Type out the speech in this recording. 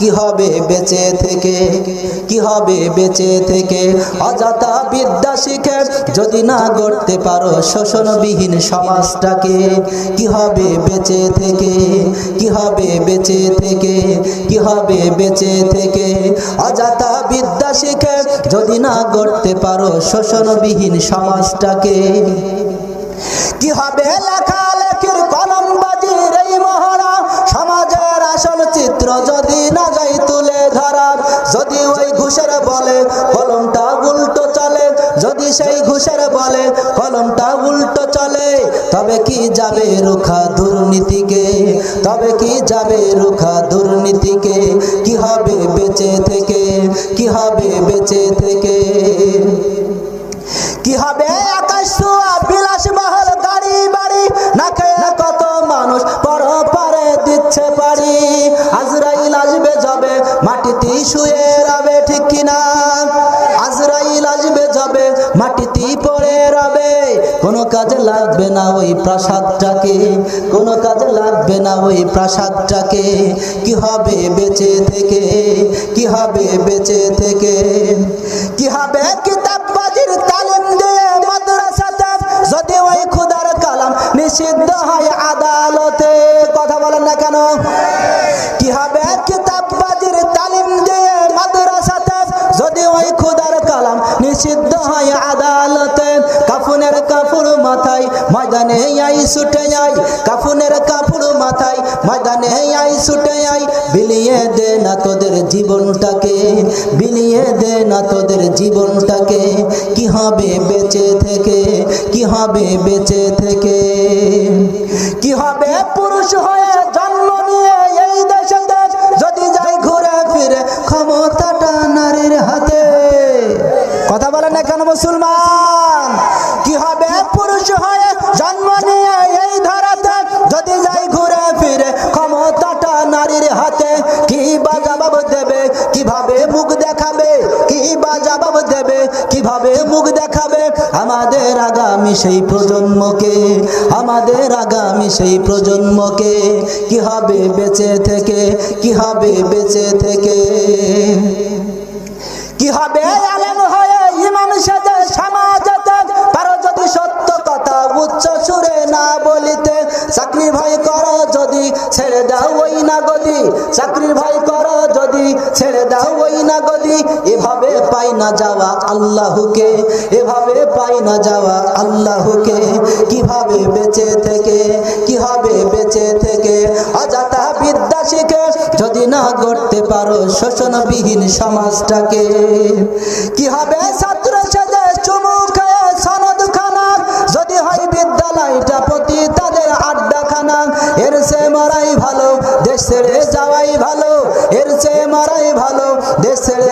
কি হবে বেঁচে থেকে? কি হবে বেঁচে থেকে? অযথা বিদ্যা শিখে যদি না গড়তে পারো শোষণবিহীন সমাজটাকে, কি হবে বেঁচে থেকে? কি হবে বেঁচে থেকে? কি হবে বেঁচে থেকে? অযথা বিদ্যা শিখে যদি না গড়তে পারো শোষণবিহীন সমাজটাকে, কি হবে লেখালেখির কলম বাজির এই মহড়া? সমাজের আসল চিত্র বলে কলমটা উল্টো চলে। তবে কি যাবে রুখা দুর্নীতিকে? তবে কি যাবে রুখা দুর্নীতিকে? কি হবে বেঁচে থেকে? কি হবে বেঁচে থেকে? কি হবে আকাশ বিলাস মহল, গাড়ি বাড়ি? না খেয়ে কত মানুষ পর পারে দিচ্ছে পারি আজরাইল আসবে যাবে, মাটিতে শুয়ে রবে ঠিক কিনা? আজরাইল আসবে যাবে রবে কোনো কাজে লাগবে না ওই প্রাসাদটাকে, কোনো কাজে লাগবে না ওই প্রাসাদটাকে। কি হবে বেঁচে থেকে, কি হবে বেঁচে থেকে? কি হবে কিতাববাজির তালিম দিয়ে মাদ্রাসাতে যদি ওই খুদার কালাম নিষিদ্ধ হয় আদালতে, কথা বলেন না কেন? মাথায়, ময়দানে আই ছুটে আই, কাফুনের কাপড় মাথায়, ময়দানে আই ছুটে যাই বিলিয়ে দে না তোদের জীবনটাকে, বিলিয়ে দে না তোদের জীবনটাকে, কি হবে বেঁচে থেকে, কি হবে বেঁচে থেকে, কি হবে পুরুষ হয়ে জন্ম নিয়ে এই দেশে, যদি যাই ঘুরে ফিরে ক্ষমতাটা নারীর হাতে। কথা বলেন না কেন মুসলমান? দেখাবে? কি বা জবাব দেবে? কীভাবে মুখ দেখাবে? আমাদের আগামী সেই প্রজন্মকে, আমাদের আগামী সেই প্রজন্মকে কি হবে বেঁচে থেকে? কি হবে বেঁচে থেকে? কি হবে আলেম হয়ে ইমাম সেজে সমাজতে? পারো যদি সত্য কথা উচ্চ সুরে না বলিতে, চাকরি ভাই করো যদি, ছেড়ে দাও ওই না গদি চাকরির ভাই করো গদি, এভাবে পাই না যাওয়া আল্লাহকে, এভাবে পাই না যাওয়া আল্লাহকে। কীভাবে বেঁচে থেকে কি বেঁচে থেকে? অযথা বিদ্যা শিখে যদি না গড়তে পারো শোষণবিহীন সমাজটাকে। কি হবে ছাত্র সেজে চুমু খেয়ে সনদ খানা যদি হয় বিদ্যালয়টা প্রতি তাদের আড্ডা খানা এর সে মারাই ভালো, দেশ ছেড়ে যাওয়াই ভালো মারাই ভালো দেশ ছেড়ে